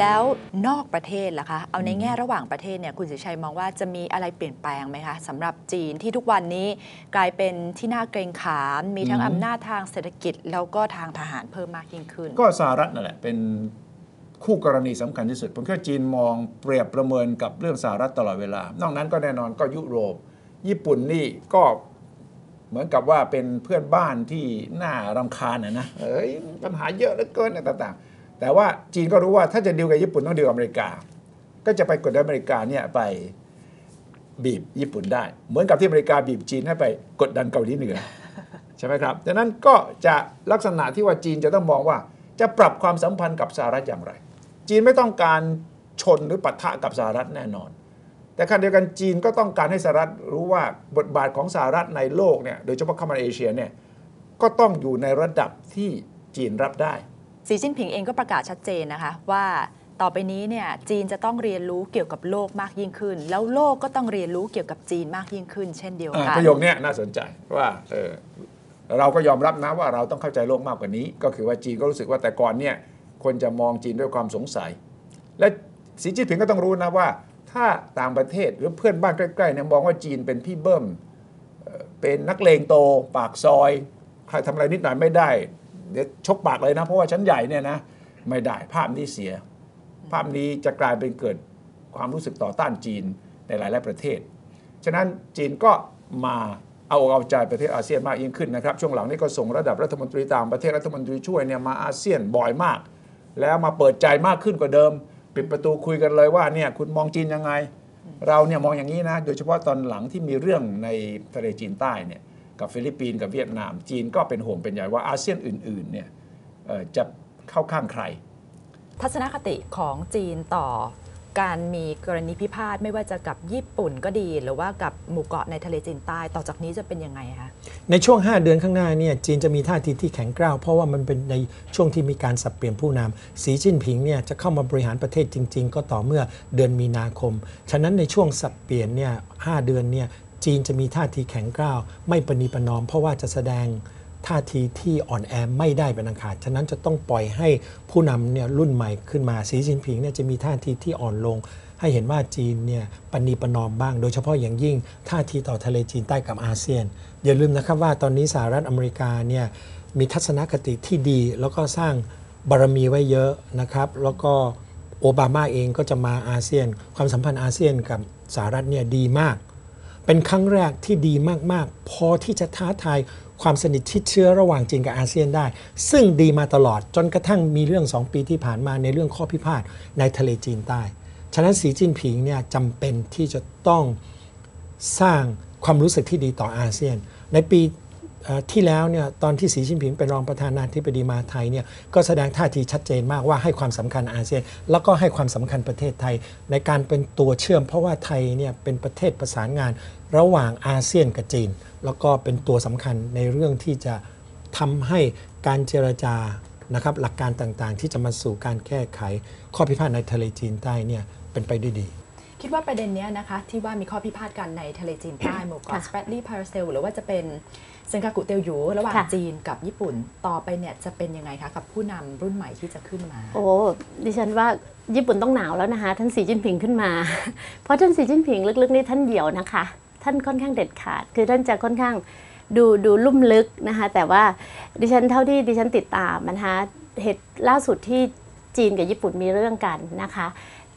แล้วนอกประเทศล่ะคะ เอาในแง่ระหว่างประเทศเนี่ยคุณสุชัยมองว่าจะมีอะไรเปลี่ยนแปลงไหมคะสำหรับจีนที่ทุกวันนี้กลายเป็นที่น่าเกรงขาม มีทั้งอืมอำนาจทางเศรษฐกิจ แล้วก็ทางทหารเพิ่มมากยิ่งขึ้น ก็สหรัฐนั่นแหละเป็นคู่กรณีสำคัญที่สุด ผมคิดว่าจีนมองเปรียบประเมินกับเรื่องสหรัฐตลอดเวลา นอกนั้นก็แน่นอนก็ยุโรป ญี่ปุ่นนี่ก็เหมือนกับว่าเป็นเพื่อนบ้านที่น่ารำคาญนะนะเอ้ยปัญหาเยอะเหลือเกินอะไรต่างๆ แต่ว่าจีนก็รู้ว่าถ้าจะดีลกับญี่ปุ่นต้องดีลกับอเมริกา ก็จะไปกดดันอเมริกาเนี่ยไปบีบญี่ปุ่นได้ เหมือนกับที่อเมริกาบีบจีนให้ไปกดดันเกาหลีเหนือใช่ไหมครับดังนั้นก็จะลักษณะที่ว่าจีนจะต้องมองว่า จะปรับความสัมพันธ์กับสหรัฐอย่างไร จีนไม่ต้องการชนหรือปะทะกับสหรัฐแน่นอน แต่ขณะเดียวกันจีนก็ต้องการให้สหรัฐรู้ว่าบทบาทของสหรัฐในโลกเนี่ยโดยเฉพาะเข้ามาในเอเชียเนี่ยก็ต้องอยู่ในระดับที่จีนรับได้ สีจิ้นผิงเองก็ประกาศชัดเจนนะคะว่าต่อไปนี้เนี่ยจีนจะต้องเรียนรู้เกี่ยวกับโลกมากยิ่งขึ้น แล้วโลกก็ต้องเรียนรู้เกี่ยวกับจีนมากยิ่งขึ้น เช่นเดียวกันประโยคนี้น่าสนใจว่าเออเราก็ยอมรับนะว่าเราต้องเข้าใจโลกมากกว่านี้ ก็คือว่าจีนก็รู้สึกว่าแต่ก่อนเนี่ยคนจะมองจีนด้วยความสงสัย และสีจิ้นผิงก็ต้องรู้นะว่า ถ้าต่างประเทศหรือเพื่อนบ้านใกล้ๆเนี่ยมองว่าจีนเป็นพี่เบิ้มเอ่อเป็นนักเลงโต ปากซอยใครทำอะไรนิดหน่อยไม่ได้ เดี๋ยวชกปากเลยนะ เพราะว่าชั้นใหญ่เนี่ยนะไม่ได้ภาพนี้เสีย ภาพนี้จะกลายเป็นเกิดความรู้สึกต่อต้านจีนในหลายๆประเทศ ฉะนั้นจีนก็มาเอาอกเอาใจประเทศอาเซียนมากยิ่งขึ้นนะครับ ช่วงหลังนี้ก็ส่งระดับรัฐมนตรีต่างประเทศรัฐมนตรีช่วยเนี่ยมาอาเซียนบ่อยมาก แล้วมาเปิดใจมากขึ้นกว่าเดิม ปิดประตูคุยกันเลยว่าเนี่ยคุณมองจีนยังไง เราเนี่ยมองอย่างนี้นะ โดยเฉพาะตอนหลังที่มีเรื่องในทะเลจีนใต้เนี่ย กับฟิลิปปินส์กับเวียดนาม จีนก็เป็นห่วงเป็นใยว่าอาเซียนอื่นๆเนี่ยเอ่อจะเข้าข้างใคร ทัศนคติของจีนต่อการมีกรณีพิพาทไม่ว่าจะกับญี่ปุ่นก็ดี หรือว่ากับหมู่เกาะในทะเลจีนใต้ต่อจากนี้จะเป็นยังไงคะในช่วง 5 เดือนข้างหน้าเนี่ยจีนจะมีท่าทีที่แข็งกร้าว เพราะว่ามันเป็นในช่วงที่มีการสับเปลี่ยนผู้นำสีจิ้นผิงเนี่ยจะเข้ามาบริหารประเทศจริง ๆ ก็ต่อเมื่อเดือนมีนาคม ฉะนั้นในช่วงสับเปลี่ยนเนี่ยหเดือนเนี่ย จีนจะมีท่าทีแข็งกร้าว ไม่ประนีประนอม เพราะว่าจะแสดงท่าทีที่อ่อนแอไม่ได้เป็นอันขาด ฉะนั้นจะต้องปล่อยให้ผู้นำเนี่ยรุ่นใหม่ขึ้นมาสีจินผิงเนี่ยจะมีท่าทีที่อ่อนลง ให้เห็นว่าจีนเนี่ยปณีประนอมบ้าง โดยเฉพาะอย่างยิ่งท่าทีต่อทะเลจีนใต้กับอาเซียน อย่าลืมนะครับว่าตอนนี้สหรัฐอเมริกาเนี่ยมีทัศนคติที่ดี แล้วก็สร้างบารมีไว้เยอะนะครับ แล้วก็โอบามาเองก็จะมาอาเซียน ความสัมพันธ์อาเซียนกับสหรัฐเนี่ยดีมาก เป็นครั้งแรกที่ดีมากๆ พอที่จะท้าทายความสนิทชิดเชื้อระหว่างจีนกับอาเซียนได้ ซึ่งดีมาตลอดจนกระทั่งมีเรื่อง 2 ปีที่ผ่านมาในเรื่องข้อพิพาทในทะเลจีนใต้ ฉะนั้นสีจิ้นผิงเนี่ยจำเป็นที่จะต้องสร้างความรู้สึกที่ดีต่ออาเซียน ในปี ที่แล้วเนี่ยตอนที่สีจิ้นผิงเป็นรองประธานาธิบดีมาไทยเนี่ยก็แสดงท่าทีชัดเจนมากว่าให้ความสำคัญอาเซียน แล้วก็ให้ความสำคัญประเทศไทย ในการเป็นตัวเชื่อม เพราะว่าไทยเนี่ยเป็นประเทศประสานงาน ระหว่างอาเซียนกับจีน แล้วก็เป็นตัวสำคัญในเรื่องที่จะทำให้การเจรจานะครับหลักการต่างๆ ที่จะมาสู่การแก้ไขข้อพิพาทในทะเลจีนใต้เนี่ยเป็นไปด้วยดี คิดว่าประเด็นเนี้ยนะคะ ที่ว่ามีข้อพิพาทกันในทะเลจีนใต้หมู่เกาะค่ะสเปรดลีพาราเซลหรือว่าจะเป็นเซนกากุเตียวหยูระหว่างค่ะจีนกับญี่ปุ่นต่อไปเนี่ยจะเป็นยังไงคะ กับผู้นำรุ่นใหม่ที่จะขึ้นมา โอ้ดิฉันว่าญี่ปุ่นต้องหนาวแล้วนะคะ ท่านสีจิ้นผิงขึ้นมา เพราะท่านสีจิ้นผิงลึกๆนี่ท่านเดี่ยวนะคะ ท่านค่อนข้างเด็ดขาด คือท่านจะค่อนข้างดูดูลุ่มลึกนะคะ แต่ว่าดิฉันเท่าที่ดิฉันติดตามนะคะเหตุล่าสุดที่จีนกับญี่ปุ่นมีเรื่องกันนะคะ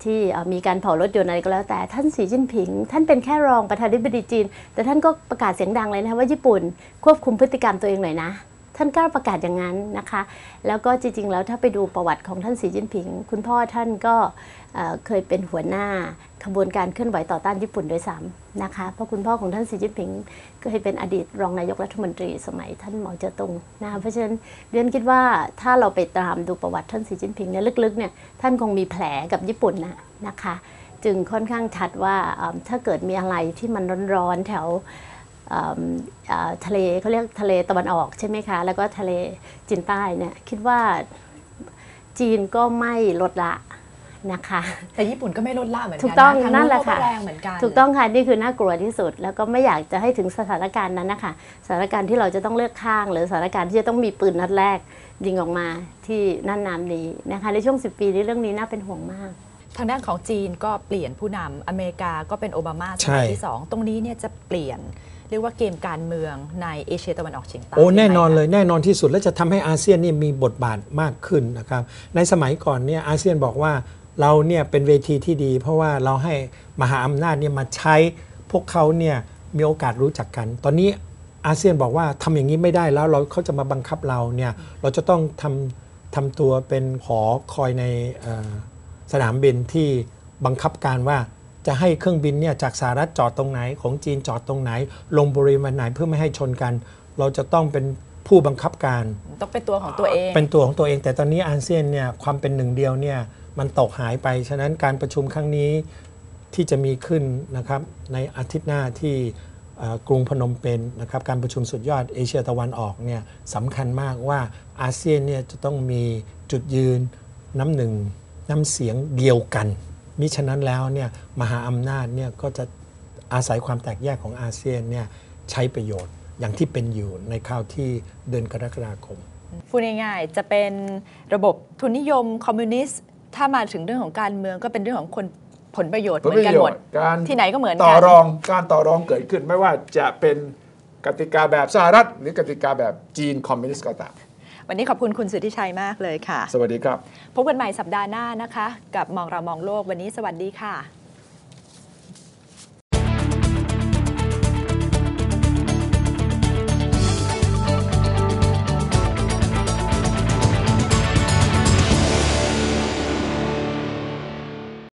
ที่มีการเผารถยนต์อะไรก็แล้วแต่ท่านสีจิ้นผิง ท่านเป็นแค่รองประธานาธิบดีจีน แต่ท่านก็ประกาศเสียงดังเลยนะว่าญี่ปุ่นควบคุมพฤติกรรมตัวเองหน่อยนะ ท่านกล้าประกาศอย่างนั้นนะคะ แล้วก็จริง ๆ แล้วถ้าไปดูประวัติของท่านสีจิ้นผิง คุณพ่อท่านก็เเคยเป็นหัวหน้าขบวนการเคลื่อนไหวต่อต้านญี่ปุ่นด้วยซ้ำ นะคะเพราะคุณพ่อของท่านสีจิ้นผิงเคยเป็นอดีตรองนายกรัฐมนตรีสมัยท่านเหมาเจ๋อตุงนะคะเพราะฉะนั้นเรียนคิดว่าถ้าเราไปตามดูประวัติท่านสีจิ้นผิงเนี่ยลึกๆเนี่ยท่านคงมีแผลกับญี่ปุ่นนะนะคะจึงค่อนข้างชัดว่าถ้าเกิดมีอะไรที่มันร้อนๆแถวทะเลเขาเรียกทะเลตะวันออกใช่ไหมคะ แล้วก็ทะเลจีนใต้เนี่ยคิดว่าจีนก็ไม่ลดละ นะคะ แต่ญี่ปุ่นก็ไม่ลดละเหมือนกันถูกต้องทานั่นแหละก็ค่ะแรงเหมือนกันถูกต้องค่ะนี่คือน่ากลัวที่สุด แล้วก็ไม่อยากจะให้ถึงสถานการณ์นั้นนะคะสถานการณ์ที่เราจะต้องเลือกข้าง หรือสถานการณ์ที่จะต้องมีปืนนัดแรกยิงออกมาที่น่านน้ำนี้นะคะในช่วง 10 ปีนี้เรื่องนี้น่าเป็นห่วงมากทางด้านของจีนก็เปลี่ยนผู้นำอเมริกาก็เป็นโอบามาสใช่มัยที่ 2 ตรงนี้เนี่ยจะเปลี่ยนเรียกว่าเกมการเมืองในเอเชียตะวันออกเฉียงใต้โอ้แน่นอนยังไงคะเลยแน่นอนที่สุดและจะทำให้อาเซียนเนี่ยมีบทบาทมากขึ้นนะครับในสมัยก่อนเนี่ยอาเซียนบอกว่า เราเนี่ยเป็นเวทีที่ดี เพราะว่าเราให้มหาอำนาจเนี่ยมาใช้พวกเขาเนี่ยมีโอกาสรู้จักกัน ตอนนี้อาเซียนบอกว่าทำอย่างนี้ไม่ได้แล้วเราเขาจะมาบังคับเราเนี่ยเราจะต้องทำทำตัวเป็นหอคอยในเอ่อสนามบินที่บังคับการว่าจะให้เครื่องบินเนี่ยจากสหรัฐจอดตรงไหนของจีนจอดตรงไหน ลงบริเวณไหนเพื่อไม่ให้ชนกัน เราจะต้องเป็นผู้บังคับการ ต้องเป็นตัวของตัวเอง เป็นตัวของตัวเอง แต่ตอนนี้อาเซียนเนี่ยความเป็นหนึ่งเดียวเนี่ย มันตกหายไป ฉะนั้นการประชุมครั้งนี้ที่จะมีขึ้นนะครับในอาทิตย์หน้าที่กรุงพนมเปญนะครับการประชุมสุดยอดเอเชียตะวันออกเนี่ยสำคัญมากว่าอาเซียนเนี่ยจะต้องมีจุดยืนน้ำหนึ่งน้ำเสียงเดียวกันมิฉะนั้นแล้วเนี่ยมหาอำนาจเนี่ยก็จะอาศัยความแตกแยกของอาเซียนเนี่ยใช้ประโยชน์อย่างที่เป็นอยู่ในคราวที่เดือนกรกฎาคมพูดง่ายๆจะเป็นระบบทุนนิยมคอมมิวนิสต์ ถ้ามาถึงเรื่องของการเมืองก็เป็นเรื่องของคนผลประโยชน์ผลเหมืปอนระกันโยหมชดน์การที่ไหนก็เหมือนกันต่อรองการต่อรองเกิดขึ้นไม่ว่าจะเป็นกติกาแบบสหรัฐ หรือกติกาแบบจีนคอมมิวนิสต์ก็ตามวันนี้ขอบคุณคุณสุทธิชัยมากเลยค่ะ สวัสดีครับ พบกันใหม่สัปดาห์หน้านะคะ กับมองเรามองโลกวันนี้สวัสดีค่ะ